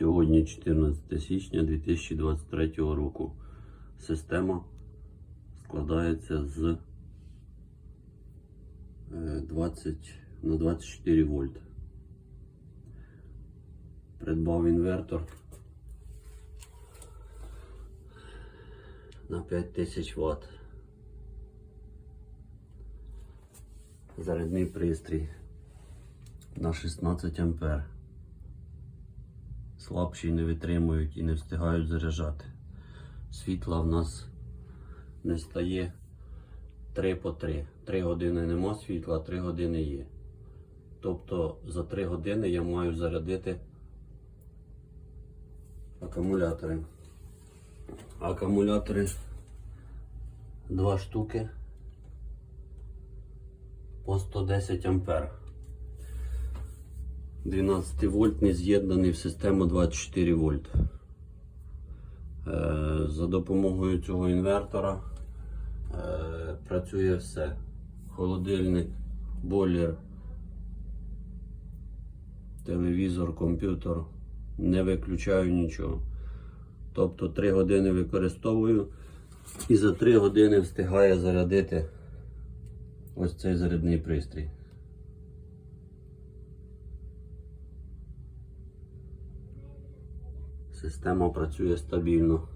Сьогодні 14 січня 2023 року. Система складається з е, 20 на 24 вольт. Придбав інвертор на 5000 Вт. Зарядний пристрій на 16 ампер. Слабші не витримують і не встигають заряджати. Світла в нас не стає 3 по 3. 3 години нема світла, а 3 години є. Тобто за 3 години я маю зарядити акумулятори. Акумулятори два штуки по 110 ампер. 12 вольтний з'єднаний в систему 24 вольт. Е, За допомогою цього інвертора е, працює все. Холодильник, бойлер, телевізор, комп'ютер. Не виключаю нічого. Тобто 3 години використовую і за 3 години встигає зарядити ось цей зарядний пристрій. Система працює стабільно.